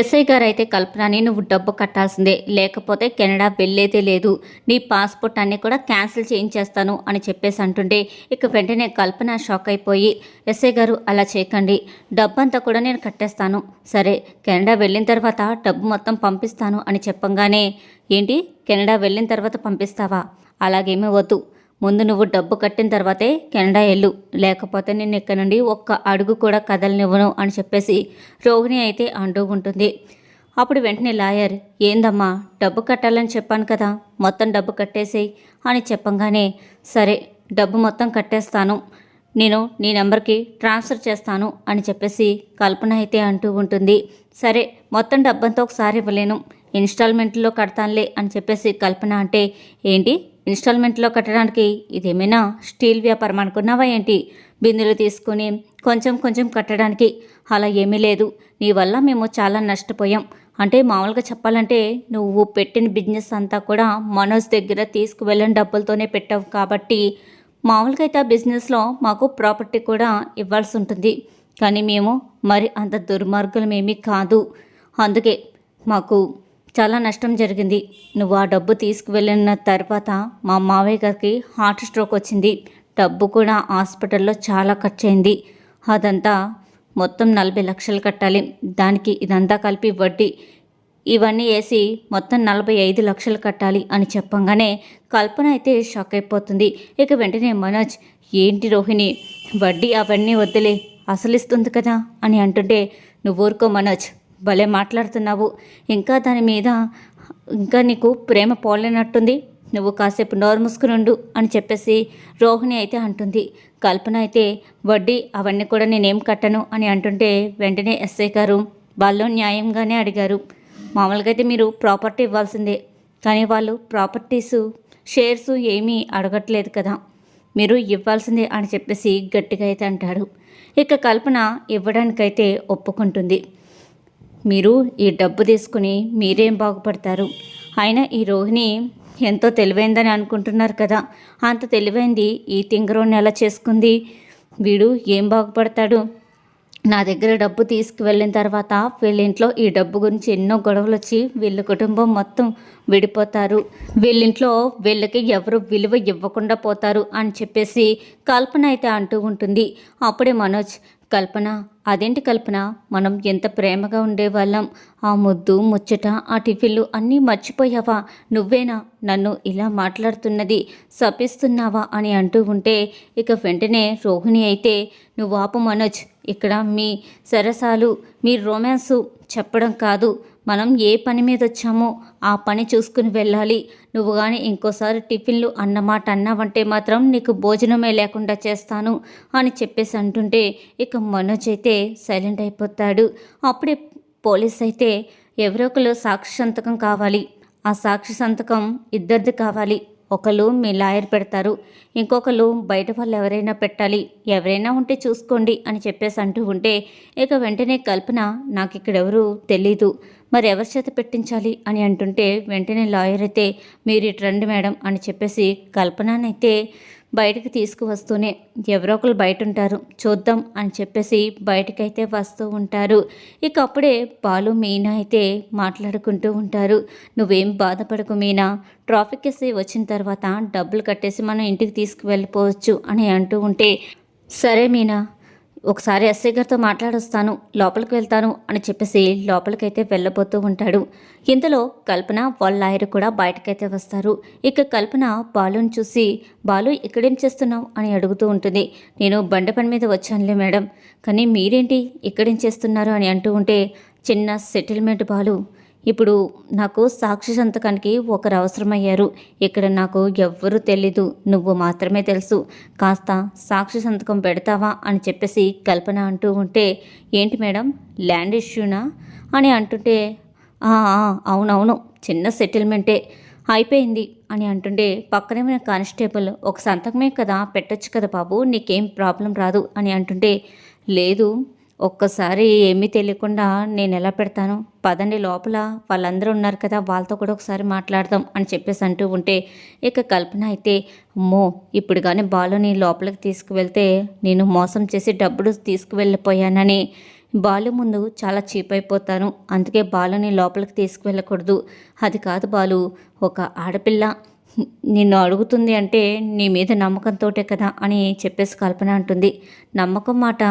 SI గారు అయితే కల్పనని నువ్వు డబ్బు కట్టాల్సిందే. లేకపోతే కెనడా వెళ్ళేదే లేదు. నీ పాస్పోర్ట్ అన్ని కూడా క్యాన్సిల్ చేయించేస్తాను అని చెప్పేసి అంటుంటే ఇక వెంటనే కల్పన షాక్ అయిపోయి ఎస్ఐ గారు అలా చేయకండి. డబ్బంతా కూడా నేను కట్టేస్తాను. సరే కెనడా వెళ్ళిన తర్వాత డబ్బు మొత్తం పంపిస్తాను అని చెప్పంగానే ఏంటి? కెనడా వెళ్ళిన తర్వాత పంపిస్తావా? అలాగేమీ వద్దు. ముందు నువ్వు డబ్బు కట్టిన తర్వాతే కెనడా వెళ్ళు. లేకపోతే నేను ఇక్కడ నుండి ఒక్క అడుగు కూడా కదలనివ్వను అని చెప్పేసి రోహిణి అయితే అంటూ ఉంటుంది. అప్పుడు వెంటనే లాయర్ ఏందమ్మా డబ్బు కట్టాలని చెప్పాను కదా మొత్తం డబ్బు కట్టేసేయి అని చెప్పంగానే సరే డబ్బు మొత్తం కట్టేస్తాను. నేను నీ నెంబర్కి ట్రాన్స్ఫర్ చేస్తాను అని చెప్పేసి కల్పన అయితే అంటూ ఉంటుంది. సరే మొత్తం డబ్బంతా ఒకసారి ఇవ్వలేను. ఇన్స్టాల్మెంట్లో కడతానులే అని చెప్పేసి కల్పన అంటే ఏంటి? ఇన్స్టాల్మెంట్లో కట్టడానికి ఇదేమైనా స్టీల్ వ్యాపారం అనుకున్నావా ఏంటి? బిందులు తీసుకుని కొంచెం కొంచెం కట్టడానికి అలా ఏమీ లేదు. నీ వల్ల మేము చాలా నష్టపోయాం. అంటే మామూలుగా చెప్పాలంటే నువ్వు పెట్టిన బిజినెస్ అంతా కూడా మనోజ్ దగ్గర తీసుకువెళ్ళిన డబ్బులతోనే పెట్టావు కాబట్టి మామూలుగా అయితే ఆ బిజినెస్లో మాకు ప్రాపర్టీ కూడా ఇవ్వాల్సి ఉంటుంది. కానీ మేము మరి అంత దుర్మార్గులమేమీ కాదు. అందుకే మాకు చాలా నష్టం జరిగింది. నువ్వు ఆ డబ్బు తీసుకువెళ్ళిన తర్వాత మా మావయ్య గారికి హార్ట్ స్ట్రోక్ వచ్చింది. డబ్బు కూడా హాస్పిటల్లో చాలా ఖర్చు అయింది అదంతా మొత్తం నలభై లక్షలు కట్టాలి. దానికి ఇదంతా కలిపి వడ్డీ. ఇవన్నీ వేసి మొత్తం నలభై ఐదు లక్షలు కట్టాలి అని చెప్పంగానే కల్పన అయితే షాక్ అయిపోతుంది. ఇక వెంటనే మనోజ్ ఏంటి రోహిణి వడ్డీ అవన్నీ వద్దులే అసలు ఇస్తుంది కదా? అని అంటుంటే నువ్వు ఊరుకో మనోజ్ భలే మాట్లాడుతున్నావు. ఇంకా దాని మీద ఇంకా నీకు ప్రేమ పోలేనట్టుంది. నువ్వు కాసేపు నోరు మూసుకునుండు అని చెప్పేసి రోహిణి అయితే అంటుంది. కల్పన అయితే వడ్డీ అవన్నీ కూడా నేనేం కట్టను అని అంటుంటే వెంటనే ఎస్ఐ గారు వాళ్ళు న్యాయంగానే అడిగారు. మామూలుగా అయితే మీరు ప్రాపర్టీ ఇవ్వాల్సిందే కానీ వాళ్ళు ప్రాపర్టీస్ షేర్స్ ఏమీ అడగట్లేదు కదా. మీరు ఇవ్వాల్సిందే అని చెప్పేసి గట్టిగా అయితే అంటాడు. ఇక కల్పన ఇవ్వడానికైతే ఒప్పుకుంటుంది. మీరు ఈ డబ్బు తీసుకుని మీరేం బాగుపడతారు? అయినా ఈ రోహిణి ఎంతో తెలివైందని అనుకుంటున్నారు కదా. అంత తెలివైంది ఈ తింగరోని ఎలా చేసుకుంది? వీడు ఏం బాగుపడతాడు? నా దగ్గర డబ్బు తీసుకువెళ్ళిన తర్వాత వీళ్ళ ఇంట్లో ఈ డబ్బు గురించి ఎన్నో గొడవలు వచ్చి వీళ్ళ కుటుంబం మొత్తం విడిపోతారు. వీళ్ళింట్లో వీళ్ళకి ఎవరు విలువ ఇవ్వకుండా పోతారు అని చెప్పేసి కల్పన అయితే అంటూ ఉంటుంది. అప్పుడే మనోజ్ కల్పన అదేంటి కల్పన? మనం ఎంత ప్రేమగా ఉండేవాళ్ళం. ఆ ముద్దు ముచ్చట ఆ టిఫిన్లు అన్నీ మర్చిపోయావా? నువ్వేనా? నన్ను ఇలా మాట్లాడుతున్నది శపిస్తున్నావా? అని అంటూ ఉంటే ఇక వెంటనే రోహిణి అయితే నువ్వు ఆపు మనోజ్ ఇక్కడ మీ సరసాలు మీ రొమాన్సు చెప్పడం కాదు. మనం ఏ పని మీద వచ్చామో ఆ పని చూసుకుని వెళ్ళాలి. నువ్వు కానీ ఇంకోసారి టిఫిన్లు అన్నమాట అన్నావంటే మాత్రం నీకు భోజనమే లేకుండా చేస్తాను అని చెప్పేసి అంటుంటే ఇక మనోజ్ అయితే సైలెంట్ అయిపోతాడు. అప్పుడే పోలీస్ అయితే ఎవరో ఒకరు సాక్షి సంతకం కావాలి. ఆ సాక్షి సంతకం ఇద్దరిది కావాలి. ఒకళ్ళు మీ లాయర్ పెడతారు ఇంకొకళ్ళు బయట వాళ్ళు ఎవరైనా పెట్టాలి ఎవరైనా ఉంటే చూసుకోండి అని చెప్పేసి అంటూ ఉంటే ఇక వెంటనే కల్పన నాకు ఇక్కడ ఎవరు తెలీదు మరి ఎవరి చేత పెట్టించాలి? అని అంటుంటే వెంటనే లాయర్ అయితే మీరు ఇటు రండి మేడం అని చెప్పేసి కల్పననైతే బయటకు తీసుకువస్తూనే ఎవరో ఒకరు బయట ఉంటారు చూద్దాం అని చెప్పేసి బయటకైతే వస్తూ ఉంటారు. ఇక అప్పుడే బాలు మీనా అయితే మాట్లాడుకుంటూ ఉంటారు. నువ్వేం బాధపడకు మీనా. ట్రాఫిక్ వేసి వచ్చిన తర్వాత డబ్బులు కట్టేసి మనం ఇంటికి తీసుకువెళ్ళిపోవచ్చు అని అంటూ ఉంటే సరే మీనా ఒకసారి ఎస్ఐ గారితో మాట్లాడొస్తాను లోపలికి వెళ్తాను అని చెప్పేసి లోపలికైతే వెళ్ళబోతూ ఉంటాడు. ఇంతలో కల్పన వాళ్ళ లాయర్ కూడా బయటకైతే వస్తారు. ఇక కల్పన బాలుని చూసి బాలు ఇక్కడేం చేస్తున్నావు? అని అడుగుతూ ఉంటుంది. నేను బండ పని మీద వచ్చానులే మేడం. కానీ మీరేంటి? ఇక్కడేం చేస్తున్నారు? అని అంటూ ఉంటే చిన్న సెటిల్మెంట్ బాలు ఇప్పుడు నాకు సాక్షి సంతకానికి ఒకరు అవసరమయ్యారు. ఇక్కడ నాకు ఎవ్వరూ తెలీదు. నువ్వు మాత్రమే తెలుసు. కాస్త సాక్షి సంతకం పెడతావా అని చెప్పేసి కల్పన అంటూ ఉంటే ఏంటి మేడం? ల్యాండ్ ఇష్యూనా? అని అంటుంటే అవునవును. చిన్న సెటిల్మెంటే. అయిపోయింది. అని అంటుంటే పక్కనే ఉన్న కానిస్టేబుల్ ఒక సంతకమే కదా? పెట్టొచ్చు కదా బాబు. నీకేం ప్రాబ్లం రాదు. అని అంటుంటే లేదు. ఒక్కసారి ఏమీ తెలియకుండా నేను ఎలా పెడతాను? పదండి లోపల. వాళ్ళందరూ ఉన్నారు కదా వాళ్ళతో కూడా ఒకసారి మాట్లాడదాం అని చెప్పేసి అంటూ ఉంటే ఇక కల్పన అయితే అమ్మో ఇప్పుడు కానీ బాలుని లోపలికి తీసుకువెళ్తే నేను మోసం చేసి డబ్బులు తీసుకువెళ్ళిపోయానని. బాలు ముందు చాలా చీప్ అయిపోతాను. అందుకే బాలుని లోపలికి తీసుకువెళ్ళకూడదు. అది కాదు బాలు ఒక ఆడపిల్ల. నిన్ను అడుగుతుంది అంటే నీ మీద నమ్మకంతోటే కదా అని చెప్పేసి కల్పన అంటుంది. నమ్మకం మాట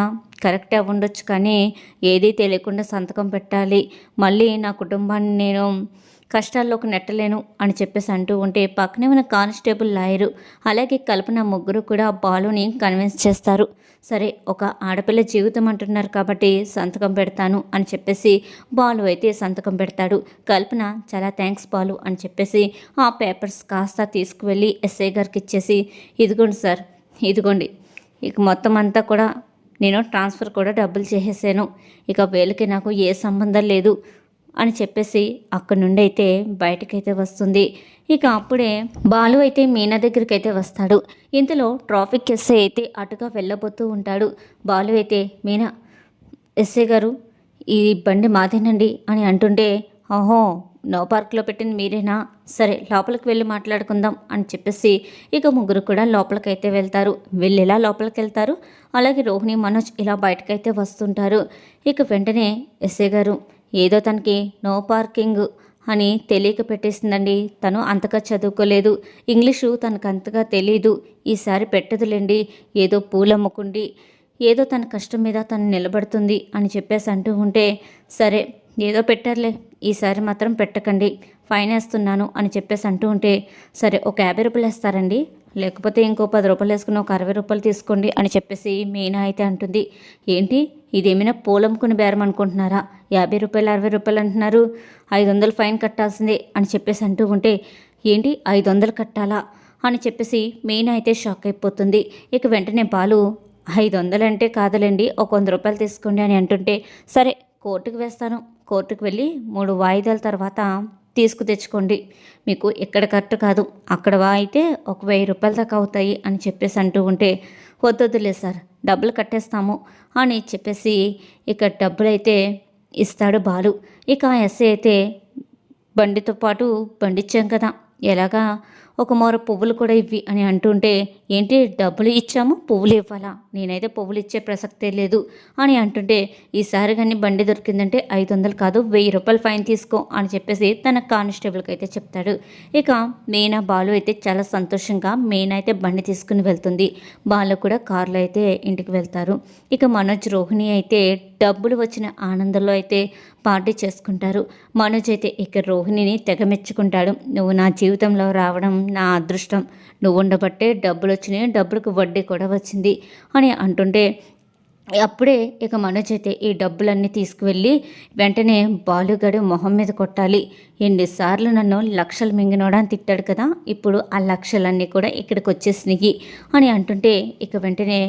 కరెక్ట్ అవ్వండొచ్చు కానీ ఏదీ తెలియకుండా సంతకం పెట్టాలి. మళ్ళీ నా కుటుంబాన్ని నేను కష్టాల్లోకి నెట్టలేను అని చెప్పేసి అంటూ ఉంటే పక్కనే ఉన్న కానిస్టేబుల్ లాయరు అలాగే కల్పన ముగ్గురు కూడా బాలుని కన్విన్స్ చేస్తారు. సరే ఒక ఆడపిల్ల జీవితం అంటున్నారు కాబట్టి సంతకం పెడతాను అని చెప్పేసి బాలు అయితే సంతకం పెడతాడు. కల్పన చాలా థ్యాంక్స్ బాలు అని చెప్పేసి ఆ పేపర్స్ కాస్త తీసుకువెళ్ళి ఎస్ఐ గారికి ఇచ్చేసి ఇదిగోండి సార్ ఇదిగోండి ఇక మొత్తం అంతా కూడా నేను ట్రాన్స్ఫర్ కూడా డబ్బులు చేసేసాను. ఇక వీళ్ళకి నాకు ఏ సంబంధం లేదు. అని చెప్పేసి అక్కడి నుండి అయితే బయటకైతే వస్తుంది. ఇక అప్పుడే బాలు అయితే మీనా దగ్గరికి అయితే వస్తాడు. ఇంతలో ట్రాఫిక్ ఎస్ఐ అయితే అటుగా వెళ్ళబోతూ ఉంటాడు. బాలు అయితే మీనా ఎస్ఐ గారు ఈ బండి మాదేనండి అని అంటుంటే ఓహో నో పార్క్లో పెట్టింది మీరేనా? సరే లోపలికి వెళ్ళి మాట్లాడుకుందాం అని చెప్పేసి ఇక ముగ్గురు కూడా లోపలికైతే వెళ్తారు. వీళ్ళు ఎలా లోపలికి వెళ్తారు అలాగే రోహిణి మనోజ్ ఇలా బయటకైతే వస్తుంటారు. ఇక వెంటనే ఎస్ఏ గారు ఏదో తనకి నో పార్కింగ్ అని తెలియక పెట్టేసిందండి. తను అంతగా చదువుకోలేదు. ఇంగ్లీషు తనకు అంతగా తెలియదు ఈసారి పెట్టదులేండి. ఏదో పూలమ్ముకుండి ఏదో తన కష్టం మీద తను నిలబడుతుంది అని చెప్పేసి అంటూ ఉంటే సరే ఏదో పెట్టారులే. ఈసారి మాత్రం పెట్టకండి. ఫైన్ వేస్తున్నాను అని చెప్పేసి అంటూ ఉంటే సరే ఒక యాభై రూపాయలు వేస్తారండి. లేకపోతే ఇంకో పది రూపాయలు వేసుకుని ఒక అరవై రూపాయలు తీసుకోండి అని చెప్పేసి మీనా అయితే అంటుంది. ఏంటి? ఇదేమైనా పూలమ్ముకుని బేరం అనుకుంటున్నారా? యాభై రూపాయలు అరవై రూపాయలు అంటున్నారు. ఐదు వందలు ఫైన్ కట్టాల్సిందే అని చెప్పేసి అంటూ ఉంటే ఏంటి ఐదు వందలు కట్టాలా? అని చెప్పేసి మెయిన్ అయితే షాక్ అయిపోతుంది. ఇక వెంటనే బాలు ఐదు వందలు అంటే కాదులేండి ఒక వంద రూపాయలు తీసుకోండి అని అంటుంటే సరే కోర్టుకు వేస్తాను. కోర్టుకు వెళ్ళి మూడు వాయిదాల తర్వాత తీసుకు తెచ్చుకోండి. మీకు ఇక్కడ కరెక్ట్ కాదు అక్కడ అయితే ఒక వెయ్యి రూపాయల దాకా అవుతాయి అని చెప్పేసి అంటూ ఉంటే వద్దొద్దులే సార్. డబ్బులు కట్టేస్తాము అని చెప్పేసి ఇక డబ్బులు అయితే ఇస్తాడు బాలు. ఇక ఆ ఎస్ఐ అయితే బండితో పాటు బండిచ్చాం కదా. ఎలాగా ఒక మోర పువ్వులు కూడా ఇవ్వి అని అంటుంటే ఏంటి డబ్బులు ఇచ్చాము? పువ్వులు ఇవ్వాలా? నేనైతే పువ్వులు ఇచ్చే ప్రసక్తే లేదు అని అంటుంటే ఈసారి కానీ బండి దొరికిందంటే ఐదు వందలు కాదు వెయ్యి రూపాయలు ఫైన్ తీసుకో అని చెప్పేసి తన కానిస్టేబుల్కి అయితే చెప్తాడు. ఇక మీనా బాలు అయితే చాలా సంతోషంగా మీనా అయితే బండి తీసుకుని వెళ్తుంది. బాలు కూడా కారులో అయితే ఇంటికి వెళ్తారు. ఇక మనోజ్ రోహిణి అయితే డబ్బులు వచ్చిన ఆనందంలో అయితే పార్టీ చేసుకుంటారు. మనోజ్ అయితే ఇక రోహిణిని తెగ మెచ్చుకుంటాడు. నువ్వు నా జీవితంలో రావడం నా అదృష్టం. నువ్వు ఉండబట్టే డబ్బులు వచ్చినాయి డబ్బులకు వడ్డీ కూడా వచ్చింది అని అంటుంటే అప్పుడే ఇక మనోజ్ అయితే ఈ డబ్బులన్నీ తీసుకువెళ్ళి వెంటనే బాలుగడు మొహం మీద కొట్టాలి. ఎన్నిసార్లు నన్ను లక్షలు మింగినోడని తిట్టాడు కదా ఇప్పుడు ఆ లక్షలన్నీ కూడా ఇక్కడికి వచ్చేసినాయి అని అంటుంటే ఇక వెంటనే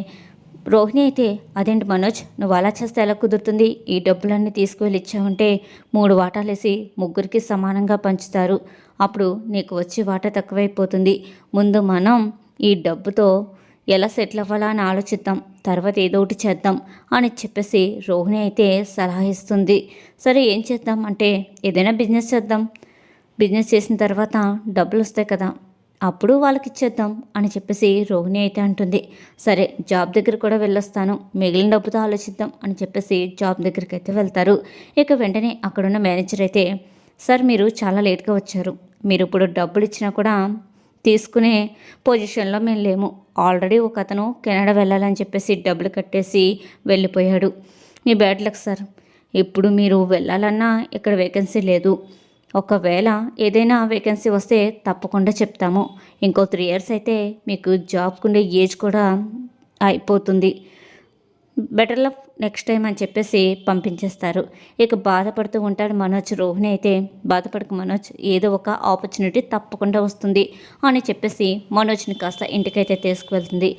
రోహిణి అయితే అదేంటి మనోజ్? నువ్వు అలా చేస్తే ఎలా కుదురుతుంది? ఈ డబ్బులన్నీ తీసుకువెళ్ళి ఇచ్చావంటే మూడు వాటాలేసి ముగ్గురికి సమానంగా పంచుతారు. అప్పుడు నీకు వచ్చే వాటా తక్కువైపోతుంది. ముందు మనం ఈ డబ్బుతో ఎలా సెటిల్ అవ్వాలా అని ఆలోచిద్దాం. తర్వాత ఏదో ఒకటి చేద్దాం అని చెప్పేసి రోహిణి అయితే సలహా ఇస్తుంది. సరే ఏం చేద్దాం? అంటే ఏదైనా బిజినెస్ చేద్దాం. బిజినెస్ చేసిన తర్వాత డబ్బులు వస్తాయి కదా. అప్పుడు వాళ్ళకి ఇచ్చేద్దాం అని చెప్పేసి రోహిణి అయితే అంటుంది. సరే జాబ్ దగ్గర కూడా వెళ్ళొస్తాను. మిగిలిన డబ్బుతో ఆలోచిద్దాం అని చెప్పేసి జాబ్ దగ్గరికి అయితే వెళ్తారు. ఇక వెంటనే అక్కడున్న మేనేజర్ అయితే సార్ మీరు చాలా లేట్గా వచ్చారు. మీరు ఇప్పుడు డబ్బులు ఇచ్చినా కూడా తీసుకునే పొజిషన్లో మేము లేము. ఆల్రెడీ ఒక అతను కెనడా వెళ్ళాలని చెప్పేసి డబ్బులు కట్టేసి వెళ్ళిపోయాడు. మీ బ్యాడ్ లక్ సార్. ఇప్పుడు మీరు వెళ్ళాలన్నా ఇక్కడ వేకెన్సీ లేదు. ఒకవేళ ఏదైనా వేకెన్సీ వస్తే తప్పకుండా చెప్తాము. ఇంకో త్రీ ఇయర్స్ అయితే మీకు జాబ్కుండే ఏజ్ కూడా అయిపోతుంది. బెటర్ లఫ్ నెక్స్ట్ టైం అని చెప్పేసి పంపించేస్తారు. ఇక బాధపడుతూ ఉంటాడు మనోజ్ రోహిణి అయితే బాధపడక మనోజ్ ఏదో ఒక ఆపర్చునిటీ తప్పకుండా వస్తుంది అని చెప్పేసి మనోజ్ని కాస్త ఇంటికైతే తీసుకువెళ్తుంది.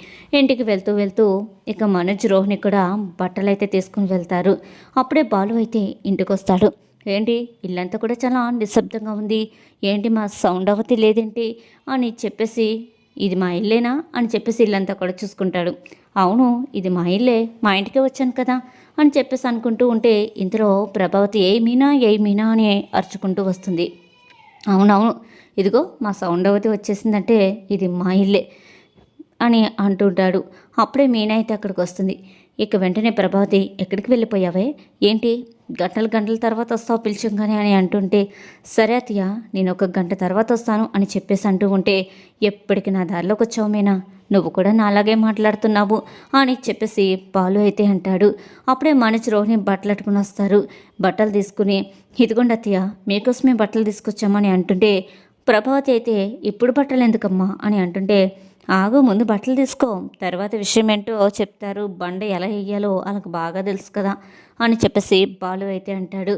ఇంటికి వెళ్తూ వెళ్తూ ఇక మనోజ్ రోహిణి కూడా బట్టలు అయితే తీసుకుని వెళ్తారు. అప్పుడే బాలు అయితే ఇంటికి వస్తాడు ఏంటి ఇల్లంతా కూడా చాలా నిశ్శబ్దంగా ఉంది. ఏంటి మా సౌండ్ అవతి లేదేంటి అని చెప్పేసి ఇది మా ఇల్లేనా అని చెప్పేసి ఇల్లంతా కూడా చూసుకుంటాడు. అవును ఇది మా ఇల్లే మా ఇంటికే వచ్చాను కదా అని చెప్పేసి అనుకుంటూ ఉంటే ఇంతలో ప్రభావతి ఏ మీనా ఏ మీనా అని అరుచుకుంటూ వస్తుంది. అవునవును ఇదిగో మా సౌండవతి వచ్చేసిందంటే ఇది మా ఇల్లే అని అంటుంటాడు అప్పుడే మీనా అయితే అక్కడికి వస్తుంది. ఇక వెంటనే ప్రభావతి ఎక్కడికి వెళ్ళిపోయావే? ఏంటి? గంటలు గంటల తర్వాత వస్తావు పిలిచంగానే అని అంటుంటే సరే అత్తయ్య నేను ఒక గంట తర్వాత వస్తాను అని చెప్పేసి అంటూ ఉంటే ఎప్పటికి నా దారిలోకి వచ్చావు మీనా? నువ్వు కూడా నాలాగే మాట్లాడుతున్నావు అని చెప్పేసి పాలు అయితే అంటాడు. అప్పుడే మనిషి రోహిణి బట్టలు అట్టుకుని వస్తారు. బట్టలు తీసుకుని ఇదిగోండి అత్తయ్య మీకోసమే బట్టలు తీసుకొచ్చామని అంటుంటే ప్రభావతి అయితే ఇప్పుడు బట్టలు ఎందుకమ్మా? అని అంటుంటే ఆగు ముందు బట్టలు తీసుకో. తర్వాత విషయం ఏంటో చెప్తారు. బండ ఎలా వేయాలో వాళ్ళకి బాగా తెలుసు కదా అని చెప్పేసి బాలు అయితే అంటాడు.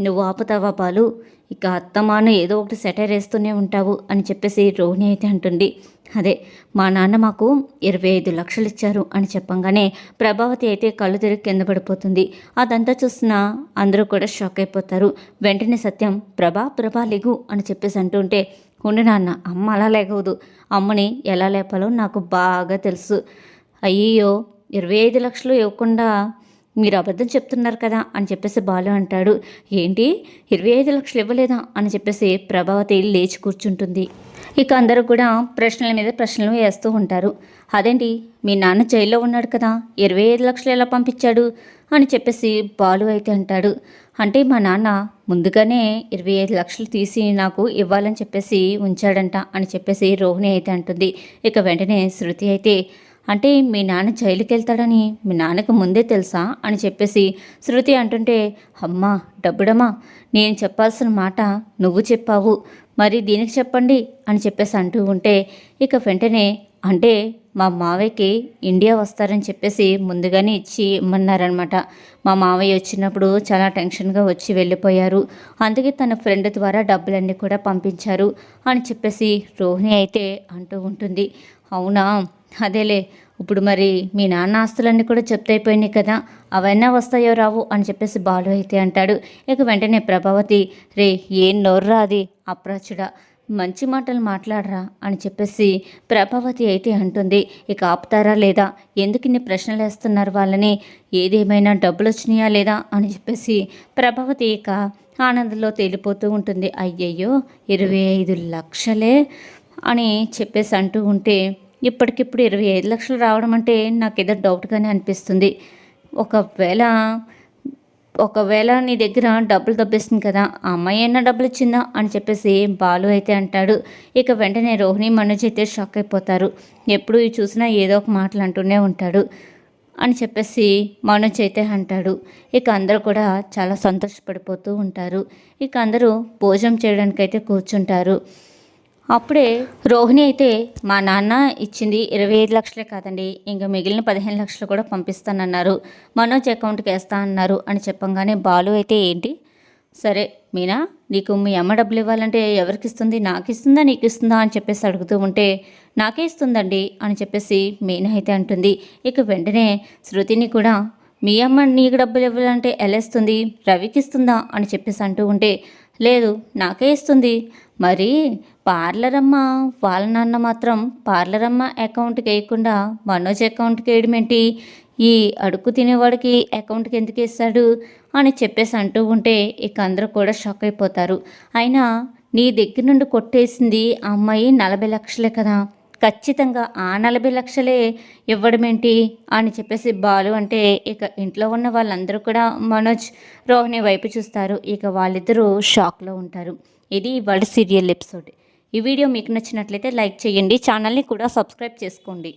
నువ్వు ఆపుతావా బాలు? ఇక అత్తమాను ఏదో ఒకటి సెటైర్ వేస్తూనే ఉంటావు అని చెప్పేసి రోహిణి అయితే అంటుంది. అదే మా నాన్న మాకు ఇరవై ఐదు లక్షలు ఇచ్చారు అని చెప్పంగానే ప్రభావతి అయితే కళ్ళు తిరిగి కింద పడిపోతుంది. అదంతా చూసిన అందరూ కూడా షాక్ అయిపోతారు. వెంటనే సత్యం ప్రభా ప్రభా లిగు అని చెప్పేసి అంటుంటే ఉండు నాన్న అమ్మ అలా లేకూడదు. అమ్మని ఎలా లేపాలో నాకు బాగా తెలుసు. అయ్యో ఇరవై ఐదు లక్షలు ఇవ్వకుండా మీరు అబద్ధం చెప్తున్నారు కదా అని చెప్పేసి బాలు అంటాడు. ఏంటి? ఇరవై ఐదు లక్షలు ఇవ్వలేదా అని చెప్పేసి ప్రభావతి లేచి కూర్చుంటుంది. ఇక అందరూ కూడా ప్రశ్నల మీద ప్రశ్నలు వేస్తూ ఉంటారు. అదేంటి? మీ నాన్న జైల్లో ఉన్నాడు కదా ఇరవై ఐదు లక్షలు ఎలా పంపించాడు? అని చెప్పేసి బాలు అయితే అంటాడు. అంటే మా నాన్న ముందుగానే ఇరవై ఐదు లక్షలు తీసి నాకు ఇవ్వాలని చెప్పేసి ఉంచాడంట అని చెప్పేసి రోహిణి అయితే అంటుంది. ఇక వెంటనే శృతి అయితే అంటే మీ నాన్న జైలుకి వెళ్తాడని మీ నాన్నకు ముందే తెలుసా? అని చెప్పేసి శృతి అంటుంటే అమ్మా డబ్బుడమ్మా నేను చెప్పాల్సిన మాట నువ్వు చెప్పావు. మరి దీనికి చెప్పండి అని చెప్పేసి అంటూ ఉంటే ఇక వెంటనే అంటే మా మావయ్యకి ఇండియా వస్తారని చెప్పేసి ముందుగానే ఇచ్చి ఇమ్మన్నారనమాట మా మావయ్య వచ్చినప్పుడు చాలా టెన్షన్గా వచ్చి వెళ్ళిపోయారు. అందుకే తన ఫ్రెండ్ ద్వారా డబ్బులన్నీ కూడా పంపించారు అని చెప్పేసి రోహిణి అయితే అంటూ ఉంటుంది. అవునా? అదేలే. ఇప్పుడు మరి మీ నాన్న ఆస్తులన్నీ కూడా చెప్తైపోయినాయి కదా అవన్నీ వస్తాయో రావు అని చెప్పేసి బాలు అయితే అంటాడు. ఇక వెంటనే ప్రభావతి రే ఏం నోర్రా అది అప్రాచుడా మంచి మాటలు మాట్లాడరా అని చెప్పేసి ప్రభావతి అయితే అంటుంది. ఇక ఆపుతారా లేదా? ఎందుకు ఇన్ని ప్రశ్నలు వేస్తున్నారు వాళ్ళని? ఏదేమైనా డబ్బులు వచ్చినాయా లేదా? అని చెప్పేసి ప్రభావతి ఇక ఆనందంలో తేలిపోతూ ఉంటుంది. అయ్యయ్యో ఇరవై ఐదు లక్షలే అని చెప్పేసి అంటూ ఉంటే ఇప్పటికిప్పుడు ఇరవై ఐదు లక్షలు రావడం అంటే నాకు ఏదో డౌట్గానే అనిపిస్తుంది. ఒకవేళ ఒకవేళ నీ దగ్గర డబ్బులు తప్పిస్తుంది కదా అమ్మాయి అయినా డబ్బులు ఇచ్చిందా అని చెప్పేసి బాలు అయితే అంటాడు. ఇక వెంటనే రోహిణి మనోజ్ అయితే షాక్ అయిపోతారు. ఎప్పుడు చూసినా ఏదో ఒక మాటలు అంటూనే ఉంటాడు అని చెప్పేసి మనోజ్ అయితే అంటాడు. ఇక అందరూ కూడా చాలా సంతోషపడిపోతూ ఉంటారు. ఇక అందరూ భోజనం చేయడానికైతే కూర్చుంటారు. అప్పుడే రోహిణి అయితే మా నాన్న ఇచ్చింది ఇరవై ఐదు లక్షలే కాదండి ఇంకా మిగిలిన పదిహేను లక్షలు కూడా పంపిస్తానన్నారు మనోజ్ అకౌంట్కి వేస్తా అన్నారు అని చెప్పంగానే బాలు అయితే ఏంటి? సరే మీనా నీకు మీ అమ్మ డబ్బులు ఇవ్వాలంటే ఎవరికి ఇస్తుంది? నాకు ఇస్తుందా నీకు ఇస్తుందా? అని చెప్పేసి అడుగుతూ ఉంటే నాకే ఇస్తుందండి అని చెప్పేసి మీనా అయితే అంటుంది. ఇక వెంటనే శృతిని కూడా మీ అమ్మ నీకు డబ్బులు ఇవ్వాలంటే ఎలా ఇస్తుంది? రవికి ఇస్తుందా? అని చెప్పేసి అంటూ ఉంటే లేదు నాకే ఇస్తుంది. మరి పార్లర్ అమ్మ వాళ్ళ నాన్న మాత్రం పార్లర్ అమ్మ అకౌంట్కి వేయకుండా మనోజ్ అకౌంట్కి వేయడమేంటి ఈ అడుగు తినేవాడికి అకౌంట్కి ఎందుకు వేస్తాడు? అని చెప్పేసి అంటూ ఉంటే ఇక అందరూ కూడా షాక్ అయిపోతారు. అయినా నీ దగ్గర నుండి కొట్టేసింది ఆ అమ్మాయి నలభై లక్షలే కదా. ఖచ్చితంగా ఆ నలభై లక్షలే ఇవ్వడమేంటి అని చెప్పేసి బాలు అంటే ఇక ఇంట్లో ఉన్న వాళ్ళందరూ కూడా మనోజ్ రోహిణి వైపు చూస్తారు. ఇక వాళ్ళిద్దరూ షాక్లో ఉంటారు. ఇది వాళ్ళ సీరియల్ ఎపిసోడ్ ఈ వీడియో మీకు నచ్చినట్లయితే లైక్ చేయండి. ఛానల్ని కూడా సబ్స్క్రైబ్ చేసుకోండి.